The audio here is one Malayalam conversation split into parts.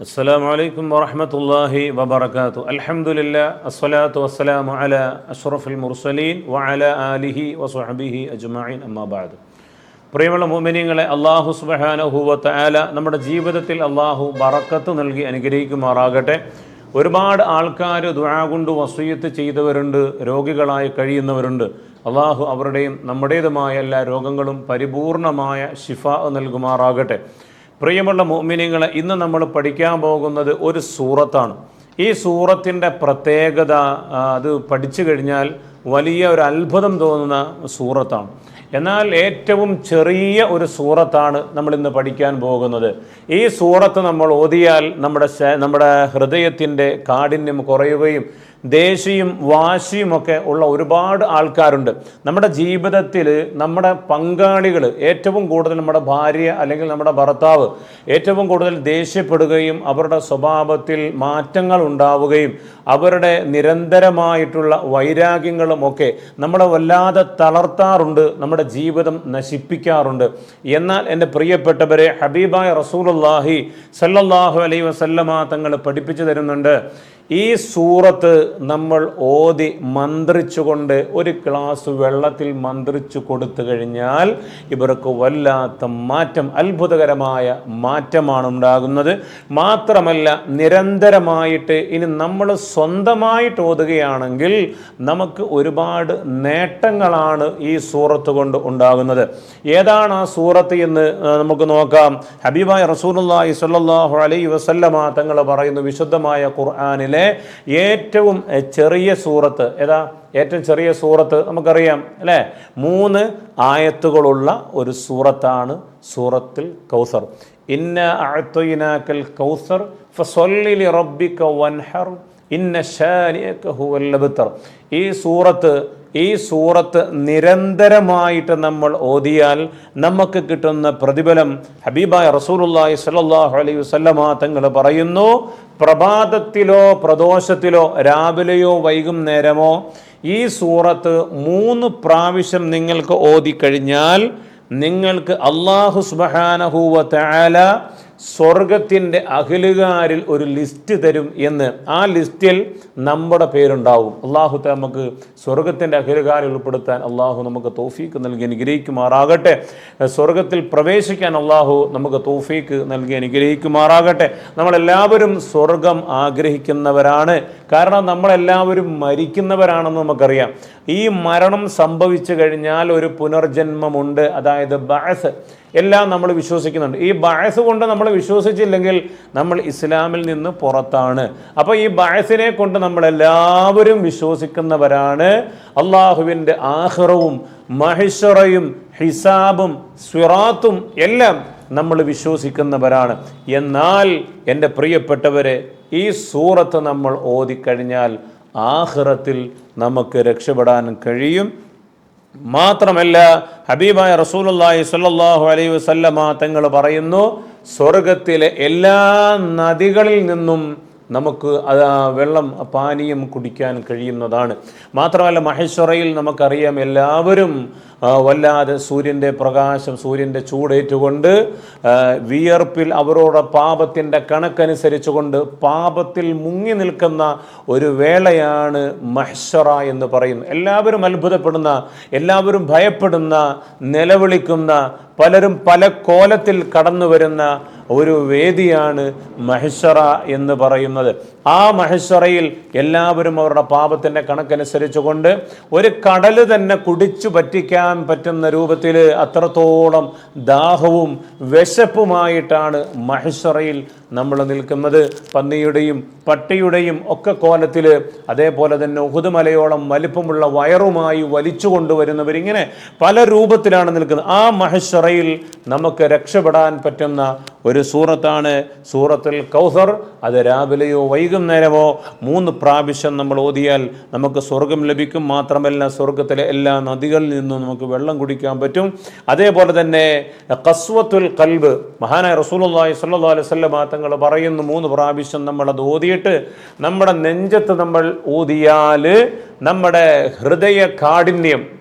السلام عليكم ورحمة الله وبركاته الحمد لله الصلاة والسلام على أشرف المرسلين وعلى آله وصحبه أجمعين أما بعد പ്രിയമുള്ള മോമിനിയങ്ങളെ അള്ളാഹു സുബഹാനഹുവത്ത ആല നമ്മുടെ ജീവിതത്തിൽ അള്ളാഹു ബറക്കത്ത് നൽകി അനുഗ്രഹിക്കുമാറാകട്ടെ ഒരുപാട് ആൾക്കാർ ദുആ കൊണ്ട് വസൂയത്ത് ചെയ്തവരുണ്ട് രോഗികളായി കഴിയുന്നവരുണ്ട് അള്ളാഹു അവരുടെയും നമ്മുടേതുമായ എല്ലാ രോഗങ്ങളും പരിപൂർണമായ ശിഫ നൽകുമാറാകട്ടെ പ്രിയമുള്ള മോമിനിങ്ങൾ ഇന്ന് നമ്മൾ പഠിക്കാൻ പോകുന്നത് ഒരു സൂറത്താണ്. ഈ സൂറത്തിന്റെ പ്രത്യേകത അത് പഠിച്ചു കഴിഞ്ഞാൽ വലിയ ഒരു അത്ഭുതം തോന്നുന്ന സൂറത്താണ്. എന്നാൽ ഏറ്റവും ചെറിയ ഒരു സൂറത്താണ് നമ്മൾ ഇന്ന് പഠിക്കാൻ പോകുന്നത്. ഈ സൂറത്ത് നമ്മൾ ഓതിയാൽ നമ്മുടെ നമ്മുടെ ഹൃദയത്തിന്റെ കാഠിന്യം കുറയുകയും ദേഷ്യയും വാശിയും ഒക്കെ ഉള്ള ഒരുപാട് ആൾക്കാരുണ്ട്. നമ്മുടെ ജീവിതത്തിൽ നമ്മുടെ പങ്കാളികൾ ഏറ്റവും കൂടുതൽ നമ്മുടെ ഭാര്യ അല്ലെങ്കിൽ നമ്മുടെ ഭർത്താവ് ഏറ്റവും കൂടുതൽ ദേഷ്യപ്പെടുകയും അവരുടെ സ്വഭാവത്തിൽ മാറ്റങ്ങൾ ഉണ്ടാവുകയും അവരുടെ നിരന്തരമായിട്ടുള്ള വൈരാഗ്യങ്ങളും ഒക്കെ നമ്മളെ വല്ലാതെ തളർത്താറുണ്ട് നമ്മുടെ ജീവിതം നശിപ്പിക്കാറുണ്ട്. എന്നാൽ എന്റെ പ്രിയപ്പെട്ടവരെ ഹബീബായ റസൂലുള്ളാഹി സല്ലല്ലാഹു അലൈഹി വസല്ലമ തങ്ങൾ പഠിപ്പിച്ചു തരുന്നുണ്ട് ഈ സൂറത്ത് നമ്മൾ ഓതി മന്ത്രിച്ചുകൊണ്ട് ഒരു ഗ്ലാസ് വെള്ളത്തിൽ മന്ത്രിച്ചു കൊടുത്തു കഴിഞ്ഞാൽ ഇവർക്ക് വല്ലാത്ത മാറ്റം അത്ഭുതകരമായ മാറ്റമാണ് ഉണ്ടാകുന്നത് മാത്രമല്ല നിരന്തരമായിട്ട് ഇനി നമ്മൾ സ്വന്തമായിട്ട് ഓതുകയാണെങ്കിൽ നമുക്ക് ഒരുപാട് നേട്ടങ്ങളാണ് ഈ സൂറത്ത് കൊണ്ട് ഉണ്ടാകുന്നത്. ഏതാണ് ആ സൂറത്ത് എന്ന് നമുക്ക് നോക്കാം. ഹബീബായ റസൂലുള്ളാഹി സ്വല്ലല്ലാഹു അലൈഹി വസല്ലമ തങ്ങൾ പറയുന്നു വിശുദ്ധമായ ഖുർആനിലെ ഏറ്റവും ചെറിയ സൂറത്ത്. ഏതാ? ഏറ്റവും ചെറിയ സൂറത്ത് നമുക്കറിയാം അല്ലേ മൂന്ന് ആയത്തുകളുള്ള ഒരു സൂറത്താണ് സൂറത്തിൽ കൗസർ. ഇന്ന അഅ്തൈനാക്കൽ കൗസർ ഫസ്വല്ലി ലിറബ്ബിക വൻഹർ. ഈ സൂറത്ത് ഈ സൂറത്ത് നിരന്തരമായിട്ട് നമ്മൾ ഓതിയാൽ നമുക്ക് കിട്ടുന്ന പ്രതിഫലം ഹബീബായ റസൂലുള്ളാഹി സ്വല്ലല്ലാഹു അലൈഹി വസല്ലമ തങ്ങൾ പറയുന്നു പ്രഭാതത്തിലോ പ്രദോഷത്തിലോ രാവിലെയോ വൈകുന്നേരമോ ഈ സൂറത്ത് മൂന്ന് പ്രാവശ്യം നിങ്ങൾക്ക് ഓതിക്കഴിഞ്ഞാൽ നിങ്ങൾക്ക് അള്ളാഹു സുബ്ഹാനഹു തആല സ്വർഗത്തിന്റെ അഖിലുകാരിൽ ഒരു ലിസ്റ്റ് തരും എന്ന് ആ ലിസ്റ്റിൽ നമ്മുടെ പേരുണ്ടാവും. അള്ളാഹു നമുക്ക് സ്വർഗത്തിന്റെ അഖിലുകാരിൽ ഉൾപ്പെടുത്താൻ അള്ളാഹു നമുക്ക് തോഫീക്ക് നൽകി അനുഗ്രഹിക്കുമാറാകട്ടെ. സ്വർഗത്തിൽ പ്രവേശിക്കാൻ അള്ളാഹു നമുക്ക് തോഫീക്ക് നൽകി അനുഗ്രഹിക്കുമാറാകട്ടെ. നമ്മളെല്ലാവരും സ്വർഗം ആഗ്രഹിക്കുന്നവരാണ്. കാരണം നമ്മളെല്ലാവരും മരിക്കുന്നവരാണെന്ന് നമുക്കറിയാം. ഈ മരണം സംഭവിച്ചു കഴിഞ്ഞാൽ ഒരു പുനർജന്മമുണ്ട്. അതായത് ബഅസ്. എല്ലാം നമ്മൾ വിശ്വസിക്കുന്നുണ്ട്. ഈ ബഅസ് കൊണ്ട് നമ്മൾ വിശ്വസിച്ചില്ലെങ്കിൽ നമ്മൾ ഇസ്ലാമിൽ നിന്ന് പുറത്താണ്. അപ്പോൾ ഈ ബഅസിനെ കൊണ്ട് നമ്മളെല്ലാവരും വിശ്വസിക്കുന്നവരാണ്. അള്ളാഹുവിന്റെ ആഹ്റവും മഹിഷറയും ഹിസാബും സ്വിറാത്തും എല്ലാം നമ്മൾ വിശ്വസിക്കുന്നവരാണ്. എന്നാൽ എന്റെ പ്രിയപ്പെട്ടവരെ ഈ സൂറത്ത് നമ്മൾ ഓതിക്കഴിഞ്ഞാൽ ആഹ്റത്തിൽ നമുക്ക് രക്ഷപ്പെടാൻ കഴിയും. മാത്രമല്ല ഹബീബായ റസൂലുള്ളാഹി സ്വല്ലല്ലാഹു അലൈഹി വസല്ലമ തങ്ങൾ പറയുന്നു സ്വർഗത്തിലെ എല്ലാ നദികളിൽ നിന്നും നമുക്ക് വെള്ളം പാനീയം കുടിക്കാൻ കഴിയുന്നതാണ്. മാത്രമല്ല മഹേശ്വറയിൽ നമുക്കറിയാം എല്ലാവരും വല്ലാതെ സൂര്യന്റെ പ്രകാശം സൂര്യന്റെ ചൂടേറ്റുകൊണ്ട് വിയർപ്പിൽ അവരുടെ പാപത്തിന്റെ കണക്കനുസരിച്ചുകൊണ്ട് പാപത്തിൽ മുങ്ങി നിൽക്കുന്ന ഒരു വേളയാണ് മഹ്ഷറ എന്ന് പറയുന്നത് എല്ലാവരും അത്ഭുതപ്പെടുന്ന എല്ലാവരും ഭയപ്പെടുന്ന നിലവിളിക്കുന്ന പലരും പല കോലത്തിൽ കടന്നു വരുന്ന ഒരു വേദിയാണ് മഹിഷറ എന്ന് പറയുന്നത്. ആ മഹിഷറയിൽ എല്ലാവരും അവരുടെ പാപത്തിന്റെ കണക്കനുസരിച്ചുകൊണ്ട് ഒരു കടൽ തന്നെ കുടിച്ചു പറ്റിക്കാൻ പറ്റുന്ന രൂപത്തിൽ അത്രത്തോളം ദാഹവും വിശപ്പുമായിട്ടാണ് മഹ്ഷറയിൽ നമ്മൾ നിൽക്കുന്നത് പന്നിയുടെയും പട്ടിയുടെയും ഒക്കെ കോലത്തിൽ അതേപോലെ തന്നെ ഉഹുദ് മലയോളം വലിപ്പമുള്ള വയറുമായി വലിച്ചു കൊണ്ടുവരുന്നവർ ഇങ്ങനെ പല രൂപത്തിലാണ് നിൽക്കുന്നത്. ആ മഹ്ഷറയിൽ നമുക്ക് രക്ഷപ്പെടാൻ പറ്റുന്ന ഒരു സൂറത്താണ് സൂറത്തിൽ കൗസർ. അത് രാവിലെയോ വൈകുന്നേരമോ മൂന്ന് പ്രാവശ്യം നമ്മൾ ഓതിയാൽ നമുക്ക് സ്വർഗം ലഭിക്കും. മാത്രമല്ല സ്വർഗത്തിലെ എല്ലാ നദികളിൽ നിന്നും നമുക്ക് വെള്ളം കുടിക്കാൻ പറ്റും. അതേപോലെ തന്നെ കസ്വത്തുൽ കൽബ് മഹാനായ റസൂലുള്ളാഹി സ്വല്ലല്ലാഹു അലൈഹി വസല്ലം തങ്ങൾ പറയുന്നു മൂന്ന് പ്രാവശ്യം നമ്മൾ അത് ഓതിയിട്ട് നമ്മുടെ നെഞ്ചത്ത് നമ്മൾ ഊതിയാൽ നമ്മുടെ ഹൃദയ കാഠിന്യം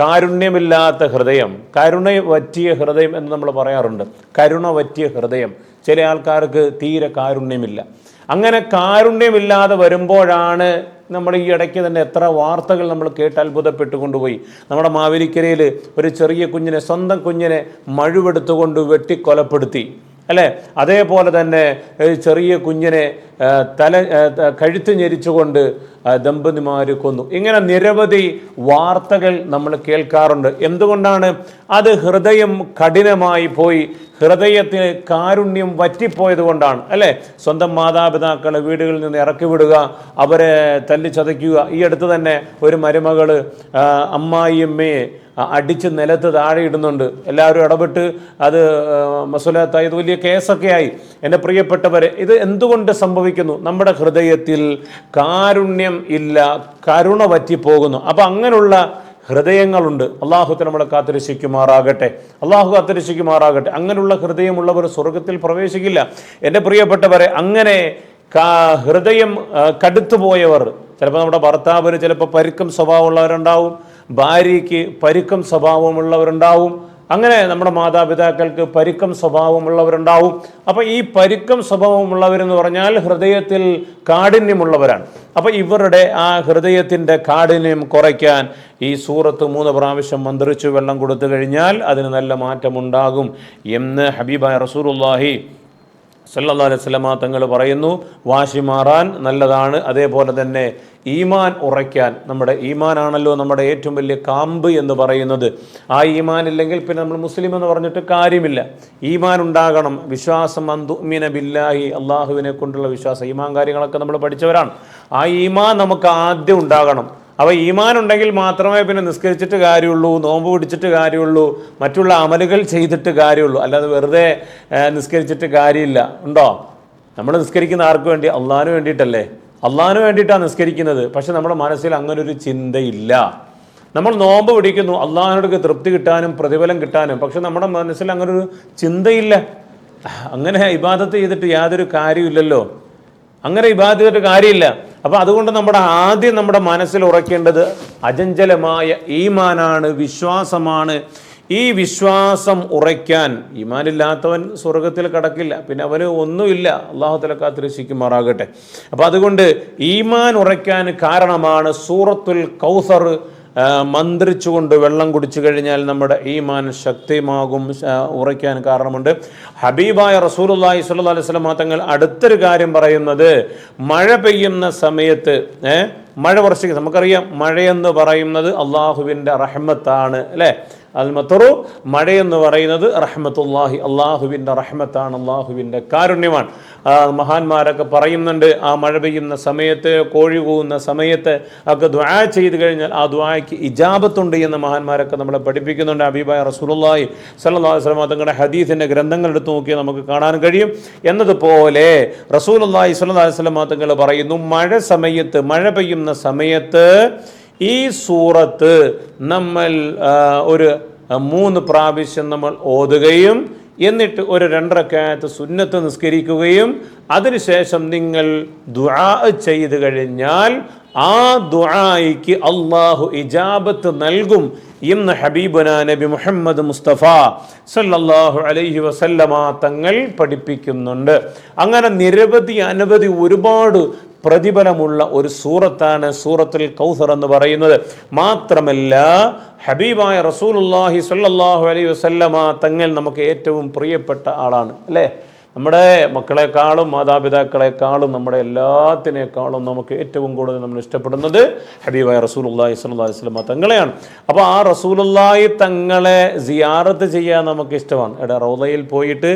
കാരുണ്യമില്ലാത്ത ഹൃദയം കരുണ വറ്റിയ ഹൃദയം എന്ന് നമ്മൾ പറയാറുണ്ട്. കരുണ വറ്റിയ ഹൃദയം. ചില ആൾക്കാർക്ക് തീരെ കാരുണ്യമില്ല. അങ്ങനെ കാരുണ്യമില്ലാതെ വരുമ്പോഴാണ് നമ്മൾ ഈ ഇടയ്ക്ക് തന്നെ എത്ര വാർത്തകൾ നമ്മൾ കേട്ട് അത്ഭുതപ്പെട്ടു കൊണ്ടുപോയി നമ്മുടെ മാവേലിക്കരയിൽ ഒരു ചെറിയ കുഞ്ഞിനെ സ്വന്തം കുഞ്ഞിനെ മഴുവെടുത്തുകൊണ്ട് വെട്ടിക്കൊലപ്പെടുത്തി. അല്ലേ? അതേപോലെ തന്നെ ചെറിയ കുഞ്ഞിനെ തല കഴുത്ത് ഞെരിച്ചുകൊണ്ട് ദമ്പതിമാർ കൊന്നു. ഇങ്ങനെ നിരവധി വാർത്തകൾ നമ്മൾ കേൾക്കാറുണ്ട്. എന്തുകൊണ്ടാണ്? അത് ഹൃദയം കഠിനമായി പോയി. ഹൃദയത്തിന് കാരുണ്യം വറ്റിപ്പോയത് കൊണ്ടാണ്. അല്ലേ? സ്വന്തം മാതാപിതാക്കളെ വീടുകളിൽ നിന്ന് ഇറക്കി വിടുക അവരെ തല്ലിച്ചതയ്ക്കുക ഈ അടുത്ത് തന്നെ ഒരു മരുമകൾ അമ്മായിയമ്മയെ അടിച്ച് നിലത്ത് താഴെ ഇടുന്നുണ്ട്. എല്ലാവരും ഇടപെട്ട് അത് മസുലത്തായി ഇത് വലിയ കേസൊക്കെ ആയി. എന്റെ പ്രിയപ്പെട്ടവരെ ഇത് എന്തുകൊണ്ട് സംഭവിക്കുന്നു? നമ്മുടെ ഹൃദയത്തിൽ കാരുണ്യം ഇല്ല കരുണ പറ്റിപ്പോകുന്നു അപ്പം അങ്ങനെയുള്ള ഹൃദയങ്ങളുണ്ട്. അള്ളാഹുത്തെ നമ്മളെ കാത്തിരക്ഷിക്കുമാറാകട്ടെ. അള്ളാഹു കാത്തിരക്ഷിക്കുമാറാകട്ടെ. അങ്ങനെയുള്ള ഹൃദയമുള്ളവർ സ്വർഗത്തിൽ പ്രവേശിക്കില്ല. എന്റെ പ്രിയപ്പെട്ടവരെ അങ്ങനെ ഹൃദയം കടുത്തുപോയവർ ചിലപ്പോൾ നമ്മുടെ ഭർത്താവിന് ചിലപ്പോൾ പരുക്കം സ്വഭാവമുള്ളവരുണ്ടാവും. ഭാര്യയ്ക്ക് പരുക്കം സ്വഭാവമുള്ളവരുണ്ടാവും. അങ്ങനെ നമ്മുടെ മാതാപിതാക്കൾക്ക് പരുക്കം സ്വഭാവമുള്ളവരുണ്ടാവും. അപ്പോൾ ഈ പരുക്കം സ്വഭാവമുള്ളവരെന്ന് പറഞ്ഞാൽ ഹൃദയത്തിൽ കാഠിന്യമുള്ളവരാണ്. അപ്പോൾ ഇവരുടെ ആ ഹൃദയത്തിന്റെ കാഠിന്യം കുറയ്ക്കാൻ ഈ സൂറത്ത് മൂന്ന് പ്രാവശ്യം മന്ത്രിച്ചു വെള്ളം കൊടുത്തു കഴിഞ്ഞാൽ അതിന് നല്ല മാറ്റമുണ്ടാകും എന്ന് ഹബീബായ റസൂലുള്ളാഹി അലൈഹി വസല്ലമ തങ്ങൾ പറയുന്നു വാശി മാറാൻ നല്ലതാണ്. അതേപോലെ തന്നെ ഈമാൻ ഉറയ്ക്കാൻ. നമ്മുടെ ഈമാനാണല്ലോ നമ്മുടെ ഏറ്റവും വലിയ കാമ്പ് എന്ന് പറയുന്നത്. ആ ഈമാൻ ഇല്ലെങ്കിൽ പിന്നെ നമ്മൾ മുസ്ലിം എന്ന് പറഞ്ഞിട്ട് കാര്യമില്ല. ഈമാൻ ഉണ്ടാകണം. വിശ്വാസം അന്തുമിന ബില്ലാഹി അള്ളാഹുവിനെ കൊണ്ടുള്ള വിശ്വാസം. ഈമാൻ കാര്യങ്ങളൊക്കെ നമ്മൾ പഠിച്ചവരാണ്. ആ ഈമാൻ നമുക്ക് ആദ്യം ഉണ്ടാകണം. അപ്പോൾ ഈമാൻ ഉണ്ടെങ്കിൽ മാത്രമേ പിന്നെ നിസ്കരിച്ചിട്ട് കാര്യമുള്ളൂ നോമ്പ് പിടിച്ചിട്ട് കാര്യമുള്ളൂ മറ്റുള്ള അമലുകൾ ചെയ്തിട്ട് കാര്യമുള്ളൂ. അല്ലാതെ വെറുതെ നിസ്കരിച്ചിട്ട് കാര്യമില്ല. ഉണ്ടോ? നമ്മൾ നിസ്കരിക്കുന്ന ആർക്ക് വേണ്ടി? അള്ളാഹിന് വേണ്ടിയിട്ടല്ലേ? അള്ളാഹിന് വേണ്ടിയിട്ടാണ് നിസ്കരിക്കുന്നത്. പക്ഷെ നമ്മുടെ മനസ്സിൽ അങ്ങനൊരു ചിന്തയില്ല. നമ്മൾ നോമ്പ് പിടിക്കുന്നു അള്ളാഹിനോട് തൃപ്തി കിട്ടാനും പ്രതിഫലം കിട്ടാനും. പക്ഷെ നമ്മുടെ മനസ്സിൽ അങ്ങനൊരു ചിന്തയില്ല. അങ്ങനെ ഇബാദത്ത് ചെയ്തിട്ട് യാതൊരു കാര്യമില്ലല്ലോ അങ്ങനെ ഇബാദത്ത് കാര്യമില്ല. അപ്പോൾ അതുകൊണ്ട് നമ്മുടെ ആദ്യം നമ്മുടെ മനസ്സിൽ ഉറക്കേണ്ടത് അജഞ്ചലമായ ഈമാനാണ് വിശ്വാസമാണ്. ഈ വിശ്വാസം ഉറയ്ക്കാൻ ഈമാനില്ലാത്തവൻ സ്വർഗത്തിൽ കടക്കില്ല പിന്നെ അവന് ഒന്നുമില്ല. അള്ളാഹുത്തല കാത്തിരക്ഷിക്കുമാറാകട്ടെ. അപ്പോൾ അതുകൊണ്ട് ഈമാൻ ഉറയ്ക്കാൻ കാരണമാണ് സൂറത്തുൽ കൗസർ മന്ത്രിച്ചുകൊണ്ട് വെള്ളം കുടിച്ചു കഴിഞ്ഞാൽ നമ്മുടെ ഈമാൻ ശക്തിമാകും ഉറയ്ക്കാൻ കാരണമുണ്ട്. ഹബീബായ റസൂലുള്ളാഹി സ്വല്ലല്ലാഹി അലൈഹി വസല്ലം തങ്ങൾ അടുത്തൊരു കാര്യം പറയുന്നത് മഴ പെയ്യുന്ന സമയത്ത് മഴ വർഷിക്കുക നമുക്കറിയാം മഴയെന്ന് പറയുന്നത് അള്ളാഹുവിന്റെ റഹ്മത്താണ് അല്ലേ? അൽ മത്തറു മഴയെന്ന് പറയുന്നത് റഹ്മത്തുല്ലാഹി അള്ളാഹുവിന്റെ റഹ്മത്താണ് അള്ളാഹുവിന്റെ കാരുണ്യമാണ്. മഹാന്മാരൊക്കെ പറയുന്നുണ്ട് ആ മഴ പെയ്യുന്ന സമയത്ത് കോഴി പോകുന്ന സമയത്ത് ഒക്കെ ദ്വാ ചെയ്ത് കഴിഞ്ഞാൽ ആ ദ്വായ്ക്ക് ഇജാബത്തുണ്ട് എന്ന് മഹാന്മാരൊക്കെ നമ്മളെ പഠിപ്പിക്കുന്നുണ്ട്. അബീബായ റസൂലുള്ളാഹി സല്ലാ വസല്ലം തങ്ങളുടെ ഹദീസിന്റെ ഗ്രന്ഥങ്ങൾ എടുത്ത് നോക്കിയാൽ നമുക്ക് കാണാൻ കഴിയും. എന്നതുപോലെ റസൂലുള്ളാഹി അലൈഹി വസല്ലം തങ്ങൾ പറയുന്നു മഴ സമയത്ത് മഴ പെയ്യുന്ന സമയത്ത് ഈ സൂറത്ത് നമ്മൾ ഒരു മൂന്ന് പ്രാവശ്യം നമ്മൾ ഓതുകയും എന്നിട്ട് ഒരു രണ്ടരക്കാലത്ത് സുന്നത്ത് നിസ്കരിക്കുകയും അതിനുശേഷം നിങ്ങൾ ദുആ ചെയ്ത് കഴിഞ്ഞാൽ ആ ദുആയിക്ക് അള്ളാഹു ഇജാബത്ത് നൽകും. എന്ന് ഹബീബുന നബി മുഹമ്മദ് മുസ്തഫ സല്ലല്ലാഹു അലൈഹി വസല്ലമ തങ്ങൾ പഠിപ്പിക്കുന്നുണ്ട്. അങ്ങനെ നിരവധി അനവധി ഒരുപാട് പ്രതിഫലമുള്ള ഒരു സൂറത്താണ് സൂറത്തുൽ കൗസർ എന്ന് പറയുന്നത്. മാത്രമല്ല ഹബീബായ റസൂലുള്ളാഹി സല്ലാഹു അലൈഹി വസല്ലമ തങ്ങൾ നമുക്ക് ഏറ്റവും പ്രിയപ്പെട്ട ആളാണ് അല്ലേ? നമ്മുടെ മക്കളെക്കാളും മാതാപിതാക്കളെക്കാളും നമ്മുടെ എല്ലാത്തിനേക്കാളും നമുക്ക് ഏറ്റവും കൂടുതൽ നമ്മൾ ഇഷ്ടപ്പെടുന്നത് ഹബീബായ റസൂലുള്ളാഹി സ്വല്ലല്ലാഹു അലൈഹി വസല്ലമ തങ്ങളെയാണ്. അപ്പോൾ ആ റസൂലുള്ളാഹി തങ്ങളെ സിയാറത്ത് ചെയ്യാൻ നമുക്ക് ഇഷ്ടമാണ്. എടാ റൗദയിൽ പോയിട്ട്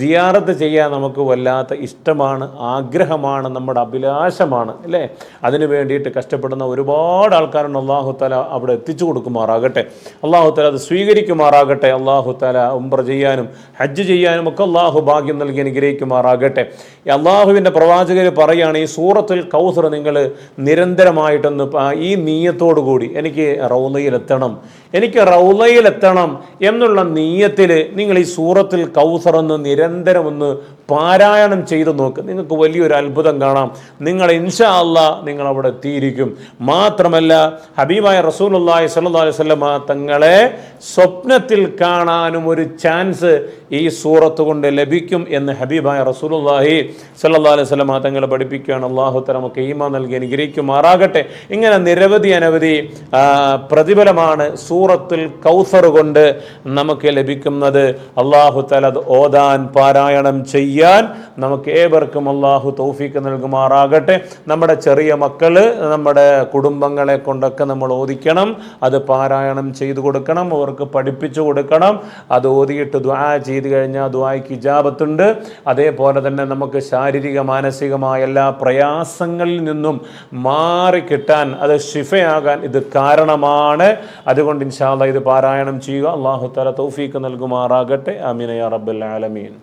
സിയാറത്ത് ചെയ്യാൻ നമുക്ക് വല്ലാത്ത ഇഷ്ടമാണ് ആഗ്രഹമാണ് നമ്മുടെ അഭിലാഷമാണ് അല്ലേ? അതിനു വേണ്ടിയിട്ട് കഷ്ടപ്പെടുന്ന ഒരുപാട് ആൾക്കാരുണ്ട്. അള്ളാഹു താല അവിടെ എത്തിച്ചു കൊടുക്കുമാറാകട്ടെ. അള്ളാഹു താല അത് സ്വീകരിക്കുമാറാകട്ടെ. അള്ളാഹു താല ഉംറ ചെയ്യാനും ഹജ്ജ് ചെയ്യാനും ഒക്കെ അള്ളാഹു ഭാഗ്യം നൽകി അനുഗ്രഹിക്കുമാറാകട്ടെ. ഈ അള്ളാഹുവിന്റെ പ്രവാചകർ പറയുകയാണ് ഈ സൂറത്തുൽ കൗസർ നിങ്ങൾ നിരന്തരമായിട്ടൊന്ന് ഈ നീയത്തോടു കൂടി എനിക്ക് റൗലയിലെത്തണം എനിക്ക് റൗലയിലെത്തണം എന്നുള്ള നീയത്തിൽ നിങ്ങൾ ഈ സൂറത്തിൽ കൗസർ ഒന്ന് നിരന്തരം ഒന്ന് പാരായണം ചെയ്തു നോക്ക്. നിങ്ങൾക്ക് വലിയൊരു അത്ഭുതം കാണാം. നിങ്ങൾ ഇൻഷാ അല്ല നിങ്ങൾ അവിടെ എത്തിയിരിക്കും. മാത്രമല്ല ഹബീബായ സ്വല്ലല്ലാഹു അലൈഹി വസല്ലമ തങ്ങളെ സ്വപ്നത്തിൽ കാണാനും ഒരു ചാൻസ് ഈ സൂറത്ത് കൊണ്ട് ലഭിക്കും എന്ന് ഹബീബായ റസൂലുള്ളാഹി സ്വല്ലല്ലാഹു അലൈഹി വസല്ലമ തങ്ങളെ പഠിപ്പിക്കുകയാണ്. അള്ളാഹു തല നമുക്ക് ഈമ നൽകി അനുഗ്രഹിക്കുമാറാകട്ടെ. ഇങ്ങനെ നിരവധി അനവധി പ്രതിഫലമാണ് പ്രതിഫലമാണ് സൂറത്തുൽ കൗസർ കൊണ്ട് നമുക്ക് ലഭിക്കുന്നത് അള്ളാഹു തല ഓദാൻ ഓതാൻ പാരായണം ചെയ്യാൻ നമുക്ക് ഏവർക്കും അള്ളാഹു തൗഫീക്ക് നൽകുമാറാകട്ടെ. നമ്മുടെ ചെറിയ മക്കൾ നമ്മുടെ കുടുംബങ്ങളെ കൊണ്ടൊക്കെ നമ്മൾ ഓദിക്കണം അത് പാരായണം ചെയ്തു കൊടുക്കണം അവർക്ക് പഠിപ്പിച്ചു കൊടുക്കണം. അത് ഓതിയിട്ട് ദ്വാ ചെയ്ത് കഴിഞ്ഞാൽ ദ്വായ്ക്ക് ഇജാബത്തുണ്ട്. അതേപോലെ തന്നെ നമുക്ക് ശാരീരിക മാനസികമായ എല്ലാ പ്രയാസങ്ങളിൽ നിന്നും മാറി കിട്ടാൻ അത് ഷിഫയാകാൻ ഇത് കാരണമാണ്. അതുകൊണ്ട് ഇൻഷാല്ല ഇത് പാരായണം ചെയ്യുക. അള്ളാഹു തല തൗഫീക്ക് നൽകുമാറാകട്ടെ. അമീന യാ റബ്ബൽ ആലമീൻ.